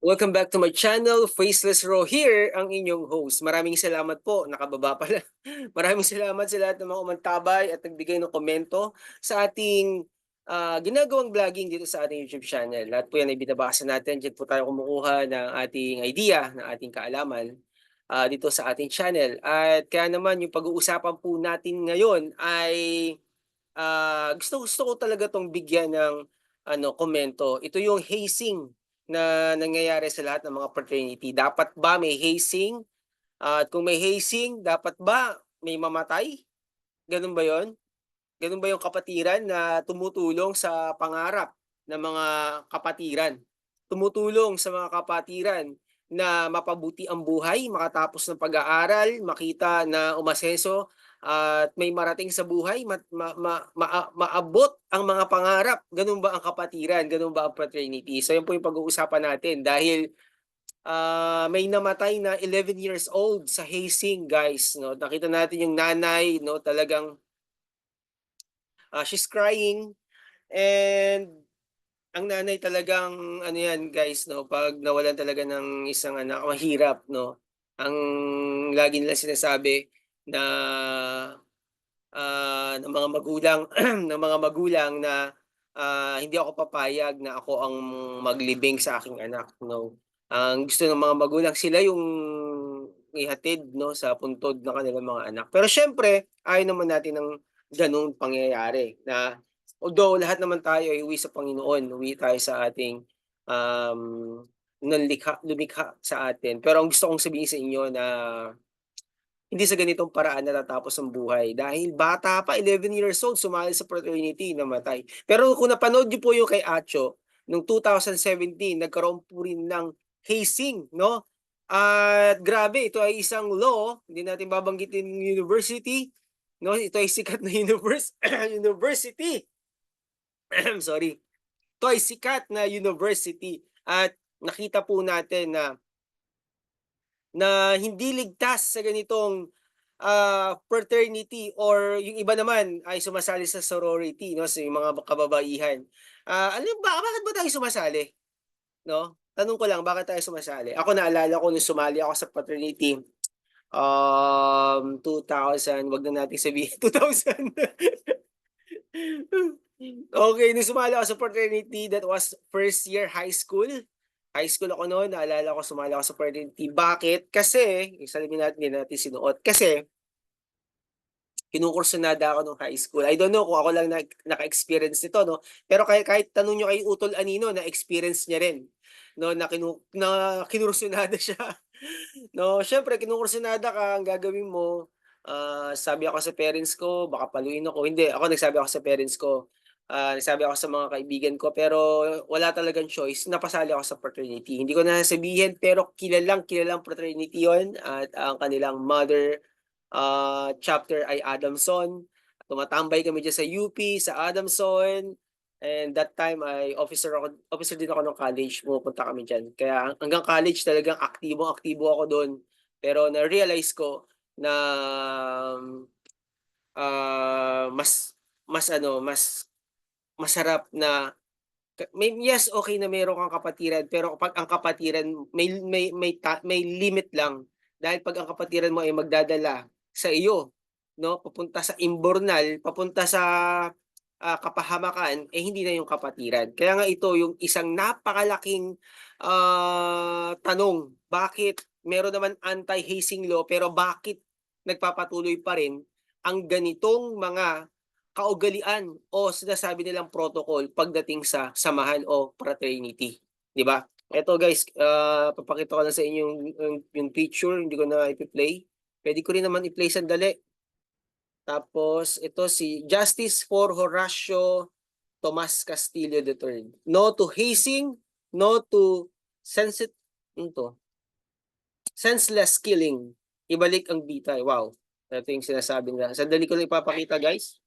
Welcome back to my channel, Faceless Raw here, ang inyong host. Maraming salamat po, nakababa pala. Maraming salamat sa lahat ng mga umantabay at nagbigay ng komento sa ating ah, ginagawang vlogging dito sa ating YouTube channel. Lahat po yan ay binabasa natin. Diyan po tayo kumukuha ng ating idea, ng ating kaalaman ah, dito sa ating channel. At kaya naman yung pag-uusapan po natin ngayon ay ah, gusto gusto ko talaga tong bigyan ng ano komento. Ito yung hazing na nangyayari sa lahat ng mga fraternity. Dapat ba may hazing? At kung may hazing, dapat ba may mamatay? Ganun ba 'yon? Ganun ba yung kapatiran na tumutulong sa pangarap ng mga kapatiran? Tumutulong sa mga kapatiran na mapabuti ang buhay, makatapos ng pag-aaral, makita na umasenso at may marating sa buhay, ma, ma, ma- ma- maabot ang mga pangarap. Ganun ba ang kapatiran? Ganun ba ang fraternity? So yan po yung pag-uusapan natin dahil ah, may namatay na 11 years old sa hazing, guys. No? Nakita natin yung nanay, no? talagang ah, she's crying and ang nanay talagang ano yan guys no pag nawalan talaga ng isang anak mahirap no ang lagi nila sinasabi na ah, ng mga magulang ng mga magulang na ah, hindi ako papayag na ako ang maglibing sa aking anak no ang gusto ng mga magulang sila yung ihatid no sa puntod ng kanilang mga anak pero syempre ayaw naman natin ng ganung pangyayari na although lahat naman tayo ay uwi sa Panginoon, uwi tayo sa ating um, nanlikha, lumikha sa atin. Pero ang gusto kong sabihin sa inyo na hindi sa ganitong paraan natatapos ang buhay. Dahil bata pa, 11 years old, sumali sa fraternity, namatay. Pero kung napanood niyo po yung kay Acho, noong 2017, nagkaroon po rin ng hazing, no? At grabe, ito ay isang law, hindi natin babanggitin yung university, no? Ito ay sikat na univers university. Sorry. Ito ay sikat na university at nakita po natin na na hindi ligtas sa ganitong ah, fraternity or yung iba naman ay sumasali sa sorority no sa yung mga kababaihan. Ah, alam ba bakit ba tayo sumasali? No? Tanong ko lang bakit tayo sumasali? Ako naalala ko nung sumali ako sa fraternity um 2000, wag na natin sabihin 2000. Okay, nung sumali ako sa fraternity that was first year high school. High school ako noon, naalala ko sumali ako sa fraternity. Bakit? Kasi, isalamin natin, hindi natin sinuot. Kasi, kinukursunada ako nung high school. I don't know kung ako lang na, naka-experience nito, no? Pero kahit, kahit tanong nyo kay Utol Anino, na-experience niya rin. No, na, kinu, na kinursunada siya. no, syempre, kinukursunada ka, ang gagawin mo, ah, sabi ako sa parents ko, baka paluin ako. Hindi, ako nagsabi ako sa parents ko, ah, nagsabi ako sa mga kaibigan ko, pero wala talagang choice, napasali ako sa fraternity. Hindi ko na sabihin, pero kilalang kilalang fraternity yon at ang kanilang mother ah, chapter ay Adamson. Tumatambay kami dyan sa UP, sa Adamson. And that time ay officer ako, officer din ako ng college, pumupunta kami dyan. Kaya hanggang college talagang aktibo-aktibo ako doon. Pero na-realize ko na ah, mas mas ano, mas masarap na may yes okay na meron kang kapatiran pero kapag ang kapatiran may may may ta- may limit lang. Dahil pag ang kapatiran mo ay magdadala sa iyo no papunta sa imbornal papunta sa ah, kapahamakan eh hindi na yung kapatiran. Kaya nga ito yung isang napakalaking ah, tanong. Bakit meron naman anti-hazing law pero bakit nagpapatuloy pa rin ang ganitong mga kaugalian o sinasabi nilang protocol pagdating sa samahan o fraternity, 'di ba? Eto guys, ah, papakita ko lang sa inyo yung, yung, yung picture, hindi ko na i-play. Pwede ko rin naman i-play sandali. Tapos ito si Justice for Horacio Tomas Castillo III. No to hazing, no to ito. Senseless killing. Ibalik ang bitay. Wow. Ito yung sinasabi nila. Sandali ko lang ipapakita guys.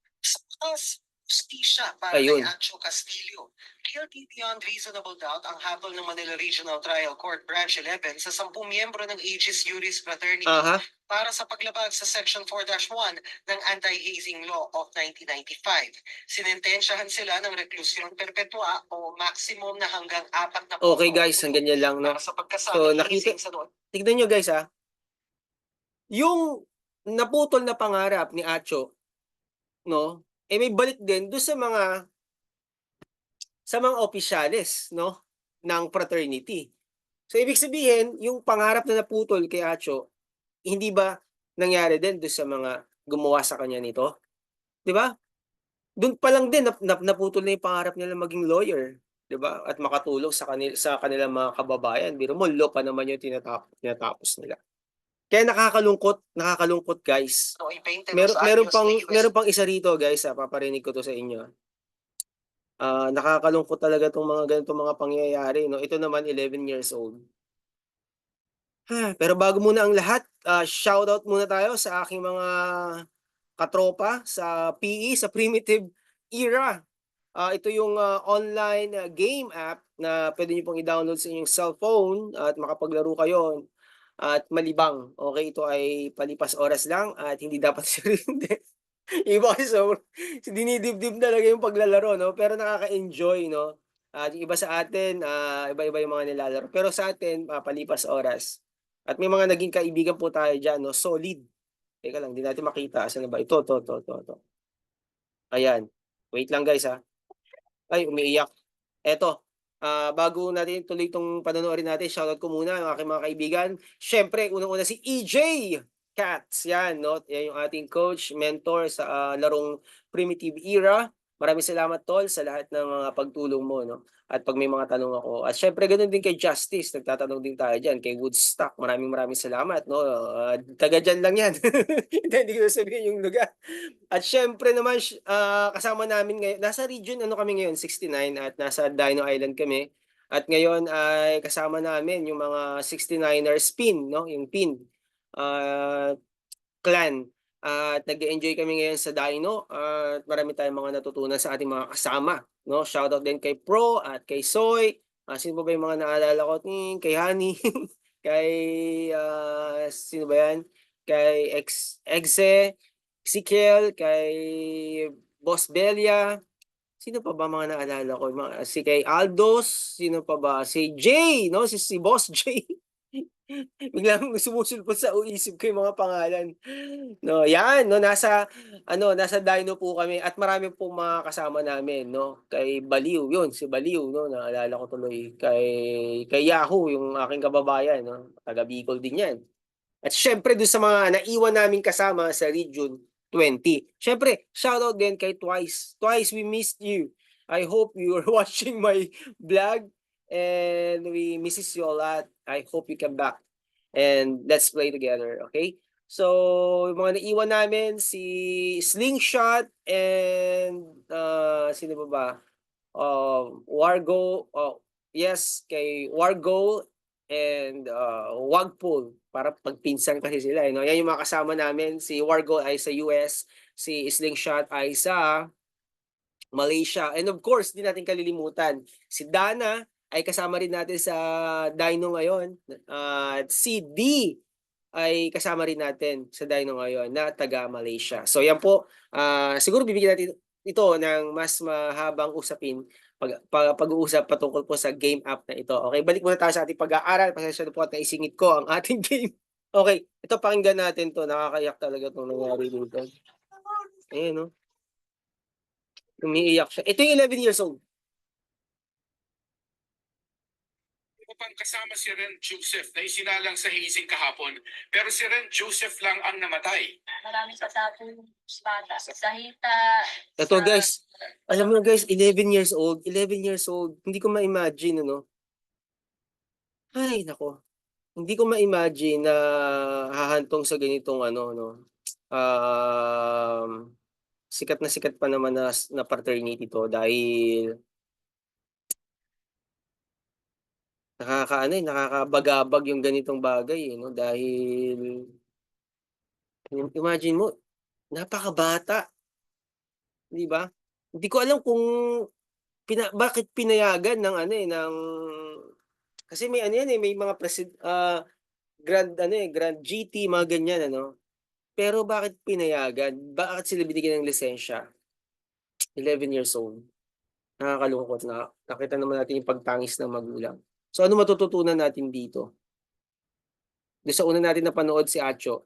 Is Hustisya para Ayun. kay Acho Castillo. Guilty beyond reasonable doubt ang habol ng Manila Regional Trial Court Branch 11 sa 10 miyembro ng Aegis Juris Fraternity Aha. para sa paglabag sa Section 4-1 ng Anti-Hazing Law of 1995. Sinentensyahan sila ng reklusyon perpetua o maximum na hanggang apat na Okay guys, hanggang yan lang, no? para sa pagkasama So, nakita- sa noon. Tignan nyo guys ha. Yung naputol na pangarap ni Acho, no? Eh may balik din doon sa mga sa mga opisyales, no? ng fraternity. So ibig sabihin, yung pangarap na naputol kay Acho, hindi ba nangyari din doon sa mga gumawa sa kanya nito? 'Di ba? Doon pa lang din nap, nap, naputol na yung pangarap nila maging lawyer, 'di ba? At makatulong sa kanila sa kanilang mga kababayan. Biro mo, law pa naman yung tinatapos, tinatapos nila. Kaya nakakalungkot, nakakalungkot guys. I-painted Meron meron pang meron pang isa rito guys, ah, paparinig ko to sa inyo. Ah, nakakalungkot talaga tong mga ganitong mga pangyayari, no. Ito naman 11 years old. Ha, pero bago muna ang lahat, ah, shoutout muna tayo sa aking mga katropa sa PE, sa Primitive Era. Ah, ito yung ah, online ah, game app na pwede niyo pong i-download sa inyong cellphone at makapaglaro kayo at malibang. Okay, ito ay palipas oras lang at hindi dapat seryoso. Iba so, dinidibdib talaga yung paglalaro, no? Pero nakaka-enjoy, no? At iba sa atin, ah, iba-iba yung mga nilalaro. Pero sa atin, ah, palipas oras. At may mga naging kaibigan po tayo dyan, no? Solid. Teka lang, di natin makita. Asan na ba? Ito, to, to, to, to. Ayan. Wait lang guys, ha. Ay, umiiyak. Eto, ah, bago natin tuloy itong panonoodin natin, shoutout ko muna ang aking mga kaibigan. Siyempre, unang-una si EJ Cats. Yan, no? Yan yung ating coach, mentor sa ah, larong Primitive Era. Maraming salamat, Tol, sa lahat ng mga pagtulong mo, no? At pag may mga tanong ako. At syempre, ganun din kay Justice. Nagtatanong din tayo dyan. Kay Woodstock. Maraming maraming salamat, no? Ah, taga dyan lang yan. Hindi, hindi ko sabihin yung lugar. At syempre naman, ah, kasama namin ngayon, nasa region, ano kami ngayon, 69, at nasa Dino Island kami. At ngayon ay kasama namin yung mga 69er spin, no? Yung pin. ah, clan. At nag-enjoy kami ngayon sa Dino at marami tayong mga natutunan sa ating mga kasama, no? Shoutout din kay Pro at kay Soy. Ah, sino ba ba yung mga naalala ko? Hmm, kay Honey, kay ah, sino ba yan? Kay Ex Exe, si Kel, kay Boss Belia. Sino pa ba mga naalala ko? Si kay Aldos, sino pa ba? Si Jay, no? Si, si Boss Jay. Biglang sumusulpot sa isip ko yung mga pangalan. No, yan, no, nasa ano, nasa Dino po kami at marami pong mga kasama namin, no. Kay Baliw, yun, si Baliw, no, naalala ko tuloy. Kay kay Yahoo, yung aking kababayan, no. Taga Bicol din yan. At syempre doon sa mga naiwan naming kasama sa Region 20. Syempre, shoutout din kay Twice. Twice, we missed you. I hope you are watching my vlog and we misses you a lot. I hope you come back and let's play together, okay? So, yung mga naiwan namin, si Slingshot and uh, sino ba ba? Um, Wargo, oh, yes, kay Wargo and uh, Wagpool para pagpinsan kasi sila. Eh, no? Yan yung mga kasama namin. Si Wargo ay sa US, si Slingshot ay sa Malaysia. And of course, di natin kalilimutan, si Dana ay kasama rin natin sa Dino ngayon. At si D ay kasama rin natin sa Dino ngayon na taga Malaysia. So yan po, ah, siguro bibigyan natin ito ng mas mahabang usapin pag, pag, pag-uusap patungkol po sa game app na ito. Okay, balik muna tayo sa ating pag-aaral. Pasensya na po at naisingit ko ang ating game. Okay, ito pakinggan natin to. Nakakayak talaga itong nangyari dito. Ayan, no? Umiiyak siya. Ito yung 11 years old. Kasama si Ren Joseph na isinalang sa hazing kahapon. Pero si Ren Joseph lang ang namatay. Maraming pasabong bata sa hita. Ito sa- guys, alam mo guys, 11 years old, 11 years old, hindi ko ma-imagine, ano? Ay, nako. Hindi ko ma-imagine na hahantong sa ganitong ano, no? Um, sikat na sikat pa naman na, na fraternity to dahil nakakaano eh, nakakabagabag yung ganitong bagay eh, no? Dahil imagine mo, napakabata. Di ba? Hindi ko alam kung pina bakit pinayagan ng ano, eh, ng kasi may ano yan, eh, may mga presid ah, grand ano, eh, grand GT mga ganyan ano. Pero bakit pinayagan? Bakit sila binigyan ng lisensya? 11 years old. Nakakalungkot na nakita naman natin yung pagtangis ng magulang. So ano matututunan natin dito? Doon sa una natin napanood si Acho.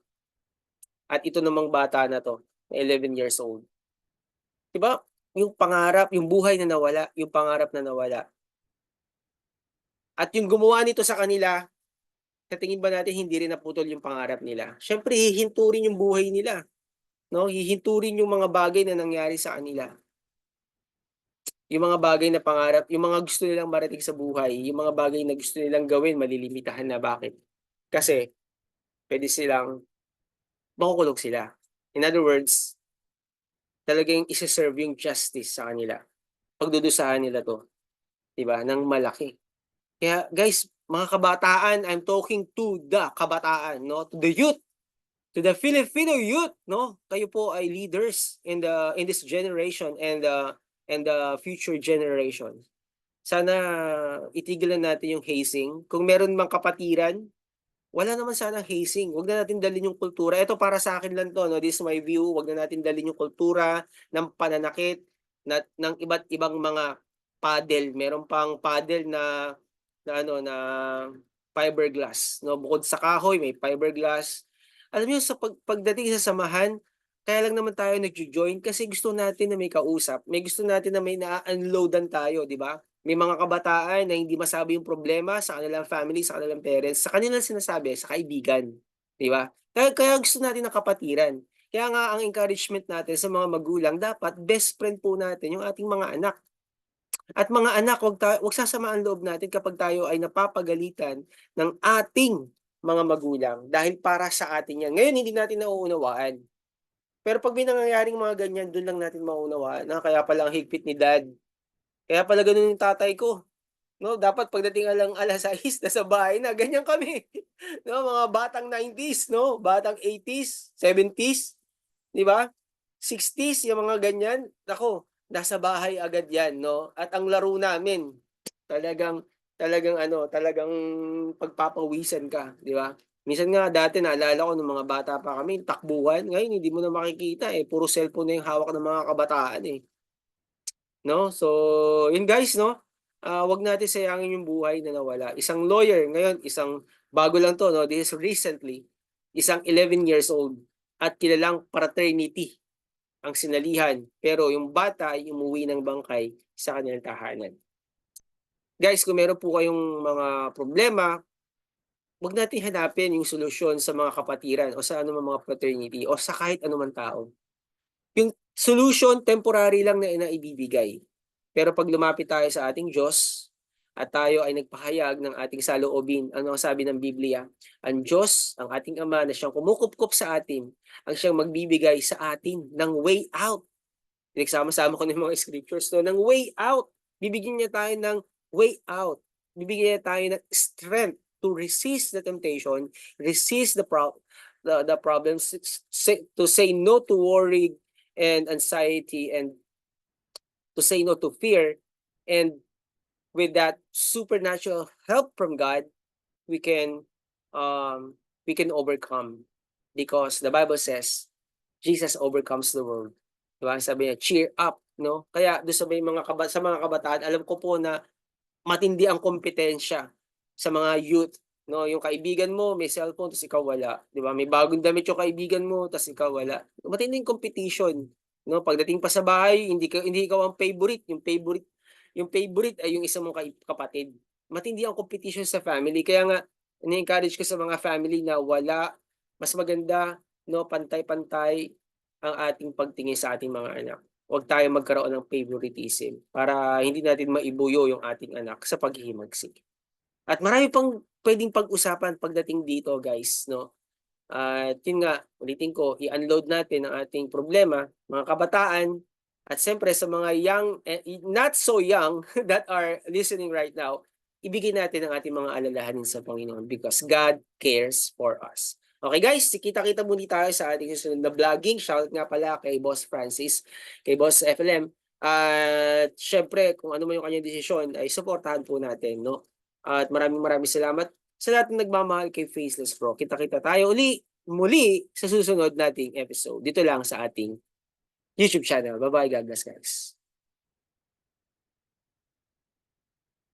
At ito namang bata na 'to, na 11 years old. 'Di ba? Yung pangarap, yung buhay na nawala, yung pangarap na nawala. At yung gumawa nito sa kanila, sa tingin ba natin hindi rin naputol yung pangarap nila? Siyempre hihinto rin yung buhay nila, 'no? Hihinto rin yung mga bagay na nangyari sa kanila. Yung mga bagay na pangarap, yung mga gusto nilang marating sa buhay, yung mga bagay na gusto nilang gawin malilimitahan na, bakit? Kasi puwede silang makukulong sila. In other words, talagang ise-serve yung justice sa kanila. Pagdudusahan nila 'to, 'di ba, ng malaki. Kaya guys, mga kabataan, I'm talking to the kabataan, 'no, to the youth, to the Filipino youth, 'no? Kayo po ay leaders in the in this generation and the and the future generation. Sana itigil na natin yung hazing. Kung meron mang kapatiran, wala naman sanang hazing. Wag na natin dalhin yung kultura. Ito para sa akin lang 'to, 'no, this is my view. Wag na natin dalhin yung kultura ng pananakit na ng iba't ibang mga paddle. Meron pang paddle na na ano, na fiberglass, 'no? Bukod sa kahoy, may fiberglass. Alam niyo sa pag pagdating sa samahan, kaya lang naman tayo nagjo-join kasi gusto natin na may kausap. May gusto natin na may naa-unloadan tayo, 'di ba? May mga kabataan na hindi masabi yung problema sa kanilang family, sa kanilang parents, sa kanilang sinasabi, sa kaibigan, 'di ba? Kaya kaya gusto natin ng kapatiran. Kaya nga ang encouragement natin sa mga magulang dapat best friend po natin yung ating mga anak. At mga anak, wag ta wag sasamaan loob natin kapag tayo ay napapagalitan ng ating mga magulang dahil para sa atin yan. Ngayon hindi natin nauunawaan. Pero pag may nangyayaring mga ganyan, dun lang natin mauunawaan na kaya pala ang higpit ni dad. Kaya pala ganun yung tatay ko. No, dapat pagdating alang alas 6 nasa bahay na, ganyan kami. no, mga batang 90s, no, batang 80s, 70s, 'di ba? 60s, yung mga ganyan. Nako, nasa bahay agad 'yan, no? At ang laro namin, talagang talagang ano, talagang pagpapawisan ka, 'di ba? Minsan nga dati naalala ko nung mga bata pa kami, takbuhan. Ngayon hindi mo na makikita eh, puro cellphone na yung hawak ng mga kabataan eh. No? So, yun guys, no? Ah, wag natin sayangin yung buhay na nawala. Isang lawyer ngayon, isang bago lang to, no? This is recently, isang 11 years old at kilalang fraternity ang sinalihan. Pero yung bata ay umuwi ng bangkay sa kanilang tahanan. Guys, kung meron po kayong mga problema, wag natin hanapin yung solusyon sa mga kapatiran o sa anumang mga fraternity o sa kahit anuman tao. Yung solution, temporary lang na inaibibigay. Pero pag lumapit tayo sa ating Diyos at tayo ay nagpahayag ng ating saloobin, ano ang sabi ng Biblia? Ang Diyos, ang ating Ama na siyang kumukupkup sa atin, ang siyang magbibigay sa atin ng way out. Pinagsama-sama ko ng mga scriptures no, ng way out. Bibigyan niya tayo ng way out. Bibigyan niya tayo ng strength to resist the temptation, resist the pro- the, the problems, say, to say no to worry and anxiety and to say no to fear and with that supernatural help from God we can um we can overcome because the Bible says Jesus overcomes the world. Diba? Sabi niya, cheer up, no? Kaya doon sa mga kaba- sa mga kabataan, alam ko po na matindi ang kompetensya sa mga youth, no? Yung kaibigan mo may cellphone tapos ikaw wala, 'di ba? May bagong damit yung kaibigan mo tapos ikaw wala. Matinding competition, no? Pagdating pa sa bahay, hindi ka hindi ikaw ang favorite, yung favorite yung favorite ay yung isa mong kapatid. Matindi ang competition sa family. Kaya nga ini-encourage ko sa mga family na wala mas maganda no pantay-pantay ang ating pagtingin sa ating mga anak. Huwag tayo magkaroon ng favoritism para hindi natin maibuyo yung ating anak sa paghihimagsik. At marami pang pwedeng pag-usapan pagdating dito, guys, no? At yun nga, ulitin ko, i-unload natin ang ating problema, mga kabataan, at siyempre sa mga young, eh, not so young that are listening right now, ibigay natin ang ating mga alalahanin sa Panginoon because God cares for us. Okay guys, kita-kita muli tayo sa ating susunod na vlogging. Shout nga pala kay Boss Francis, kay Boss FLM, At syempre, kung ano man yung kanyang desisyon, ay supportahan po natin, no? At maraming maraming salamat sa lahat ng nagmamahal kay Faceless Pro. Kita-kita tayo uli, muli sa susunod nating episode. Dito lang sa ating YouTube channel. Bye-bye, God bless guys.